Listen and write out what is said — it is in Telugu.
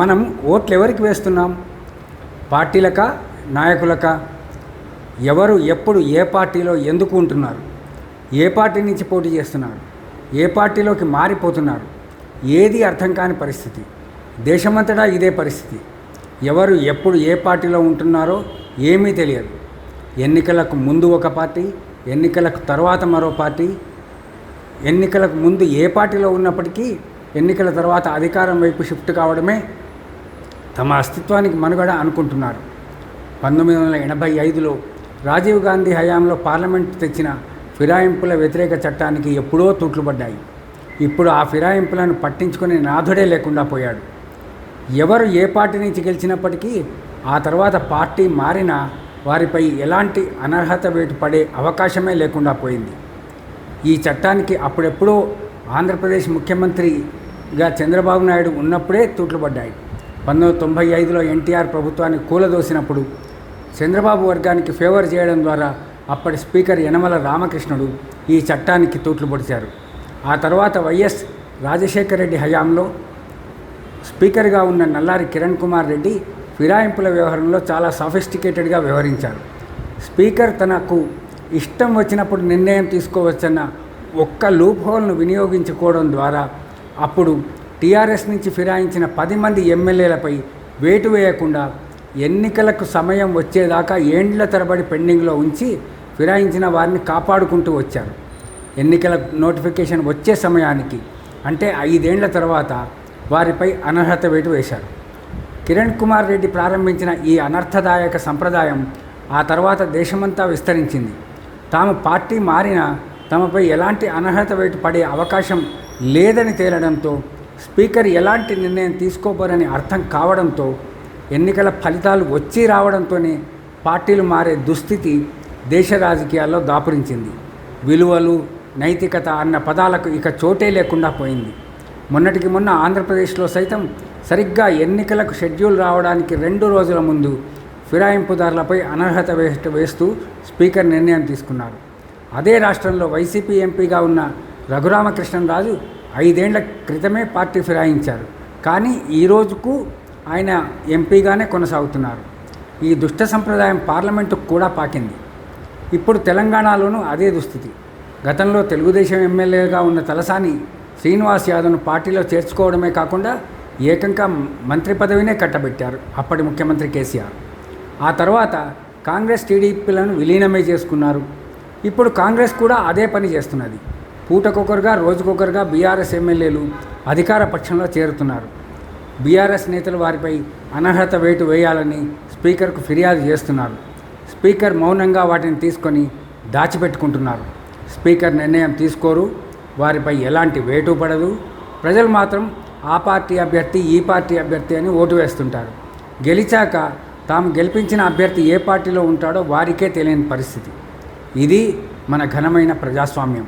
మనం ఓట్లు ఎవరికి వేస్తున్నాం? పార్టీలక నాయకులక? ఎవరు ఎప్పుడు ఏ పార్టీలో ఎందుకు ఉంటున్నారు? ఏ పార్టీ నుంచి పోటీ చేస్తున్నారు? ఏ పార్టీలోకి మారిపోతున్నారు? ఏది అర్థం కాని పరిస్థితి. దేశమంతటా ఇదే పరిస్థితి. ఎవరు ఎప్పుడు ఏ పార్టీలో ఉంటున్నారో ఏమీ తెలియదు. ఎన్నికలకు ముందు ఒక పార్టీ ఎన్నికలకు తర్వాత మరో పార్టీ. ఎన్నికలకు ముందు ఏ పార్టీలో ఉన్నప్పటికీ ఎన్నికల తర్వాత అధికారం వైపు షిఫ్ట్ కావడమే తమ అస్తిత్వానికి మనుగడ అనుకుంటున్నారు. పంతొమ్మిది వందల ఎనభై ఐదులో రాజీవ్ గాంధీ హయాంలో పార్లమెంట్ తెచ్చిన ఫిరాయింపుల వ్యతిరేక చట్టానికి ఎప్పుడో తూట్లుపడ్డాయి ఇప్పుడు ఆ ఫిరాయింపులను పట్టించుకునే నాథుడే లేకుండా పోయాడు. ఎవరు ఏ పార్టీ నుంచి గెలిచినప్పటికీ ఆ తర్వాత పార్టీ మారినా వారిపై ఎలాంటి అనర్హత వేటు పడే అవకాశమే లేకుండా పోయింది. ఈ చట్టానికి అప్పుడెప్పుడో ఆంధ్రప్రదేశ్ ముఖ్యమంత్రిగా చంద్రబాబు నాయుడు ఉన్నప్పుడే తూట్లుపడ్డాయి పంతొమ్మిది తొంభై ఐదులో ఎన్టీఆర్ ప్రభుత్వాన్ని కూలదోసినప్పుడు చంద్రబాబు వర్గానికి ఫేవర్ చేయడం ద్వారా అప్పటి స్పీకర్ యనమల రామకృష్ణుడు ఈ చట్టానికి తూట్లు పొడిచారు ఆ తర్వాత వైఎస్ రాజశేఖర రెడ్డి హయాంలో స్పీకర్గా ఉన్న నల్లారి కిరణ్ కుమార్ రెడ్డి ఫిరాయింపుల వ్యవహారంలో చాలా సఫిస్టికేటెడ్గా వ్యవహరించారు. స్పీకర్ తనకు ఇష్టం వచ్చినప్పుడు నిర్ణయం తీసుకోవచ్చన్న ఒక్క లూప్ హోల్ను వినియోగించుకోవడం ద్వారా అప్పుడు టీఆర్ఎస్ నుంచి ఫిరాయించిన పది మంది ఎమ్మెల్యేలపై వేటు వేయకుండా ఎన్నికలకు సమయం వచ్చేదాకా ఏండ్ల తరబడి పెండింగ్లో ఉంచి ఫిరాయించిన వారిని కాపాడుకుంటూ వచ్చారు. ఎన్నికల నోటిఫికేషన్ వచ్చే సమయానికి అంటే ఐదేండ్ల తర్వాత వారిపై అనర్హత వేటు వేశారు. కిరణ్ కుమార్ రెడ్డి ప్రారంభించిన ఈ అనర్థదాయక సంప్రదాయం ఆ తర్వాత దేశమంతా విస్తరించింది. తాము పార్టీ మారినా తమపై ఎలాంటి అనర్హత వేటు పడే అవకాశం లేదని తేలడంతో స్పీకర్ ఎలాంటి నిర్ణయం తీసుకోబోరని అర్థం కావడంతో ఎన్నికల ఫలితాలు వచ్చి రావడంతోనే పార్టీలు మారే దుస్థితి దేశ రాజకీయాల్లో దాపురించింది. విలువలు నైతికత అన్న పదాలకు ఇక చోటే లేకుండా పోయింది. మొన్నటికి మొన్న ఆంధ్రప్రదేశ్లో సైతం సరిగ్గా ఎన్నికలకు షెడ్యూల్ రావడానికి రెండు రోజుల ముందు ఫిరాయింపుదారులపై అనర్హత వేస్తూ స్పీకర్ నిర్ణయం తీసుకున్నారు. అదే రాష్ట్రంలో వైసీపీ ఎంపీగా ఉన్న రఘురామకృష్ణరాజు ఐదేండ్ల క్రితమే పార్టీ ఫిరాయించారు. కానీ ఈ రోజుకు ఆయన ఎంపీగానే కొనసాగుతున్నారు. ఈ దుష్ట సంప్రదాయం పార్లమెంటుకు కూడా పాకింది. ఇప్పుడు తెలంగాణలోనూ అదే దుస్థితి. గతంలో తెలుగుదేశం ఎమ్మెల్యేగా ఉన్న తలసాని శ్రీనివాస్ యాదవ్ను పార్టీలో చేర్చుకోవడమే కాకుండా ఏకంగా మంత్రి పదవినే కట్టబెట్టారు అప్పటి ముఖ్యమంత్రి కేసీఆర్. ఆ తర్వాత కాంగ్రెస్ టీడీపీలను విలీనమే చేసుకున్నారు. ఇప్పుడు కాంగ్రెస్ కూడా అదే పని చేస్తున్నది. పూటకొకరుగా రోజుకొకరుగా బీఆర్ఎస్ ఎమ్మెల్యేలు అధికార పక్షంలో చేరుతున్నారు. బీఆర్ఎస్ నేతలు వారిపై అనర్హత వేటు వేయాలని స్పీకర్కు ఫిర్యాదు చేస్తున్నారు. స్పీకర్ మౌనంగా వాటిని తీసుకొని దాచిపెట్టుకుంటున్నారు. స్పీకర్ నిర్ణయం తీసుకోరు వారిపై ఎలాంటి వేటు పడదు. ప్రజలు మాత్రం ఆ పార్టీ అభ్యర్థి ఈ పార్టీ అభ్యర్థి అని ఓటు వేస్తుంటారు. గెలిచాక తాము గెలిపించిన అభ్యర్థి ఏ పార్టీలో ఉంటాడో వారికే తెలియని పరిస్థితి. ఇది మన ఘనమైన ప్రజాస్వామ్యం.